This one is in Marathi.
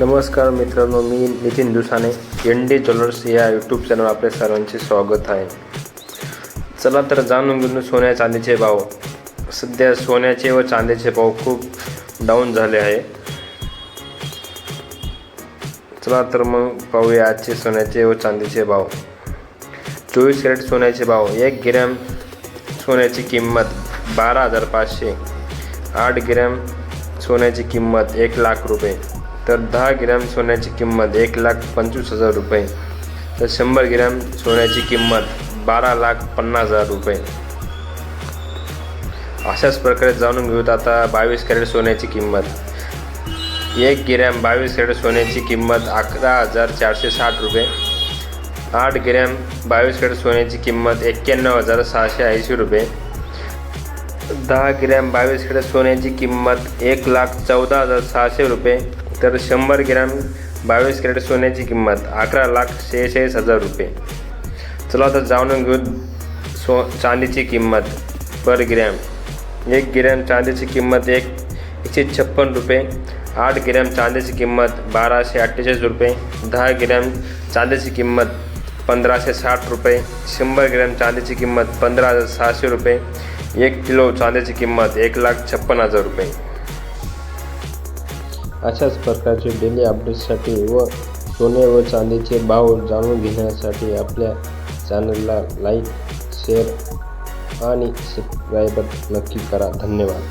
नमस्कार मित्रांनो मी Nitin Dusane N D jewellers या यूट्यूब चॅनल आपल्या सर्वांचे स्वागत आहे. चला तर जाणून घेऊन सोन्या चांदीचे भाव. सध्या सोन्याचे व चांदीचे भाव खूप डाऊन झाले आहे. चला तर मग पाहूया आजचे सोन्याचे व चांदीचे भाव. चोवीस कॅरेट सोन्याचे भाव एक ग्रॅम सोन्याची किंमत बारा हजार पाचशे. आठ ग्रॅम सोन्याची किंमत एक लाख रुपये. तर दहा ग्रॅम सोन्याची किंमत एक लाख पंचवीस हजार रुपये. तर शंभर ग्रॅम सोन्याची किंमत बारा लाख पन्नास हजार रुपये. अशाच प्रकारे जाणून घेऊत आता बावीस कॅरेट सोन्याची किंमत. एक ग्रॅम बावीस कॅरेट सोन्याची किंमत अकरा हजार चारशे साठ रुपये. आठ ग्रॅम बावीस कॅरेट सोन्याची किंमत एक्क्याण्णव हजार सहाशे ऐंशी रुपये. दहा ग्रॅम बावीस कॅरेट सोन्याची किंमत एक लाख चौदा हजार सहाशे रुपये. तर शंभर ग्रॅम बावीस कॅरेट सोन्याची किंमत अकरा लाख शेहेचाळीस हजार रुपये. चला आता जाणून घेऊ सो चांदीची किंमत पर ग्रॅम. एक ग्रॅम चांदीची किंमत एक एकशे छप्पन रुपये. आठ ग्रॅम चांदीची किंमत बाराशे अठ्ठेचाळीस रुपये. दहा ग्रॅम चांदीची किंमत पंधराशे साठ रुपये. शंभर ग्रॅम चांदीची किंमत पंधरा हजार सहाशे रुपये. एक किलो चांदीची किंमत एक लाख छप्पन हजार रुपये. अशाच प्रकारचे डेली अपडेट्ससाठी व सोने व चांदीचे भाव जाणून घेण्यासाठी आपल्या चॅनलला लाईक शेअर आणि सबस्क्राईब नक्की करा. धन्यवाद.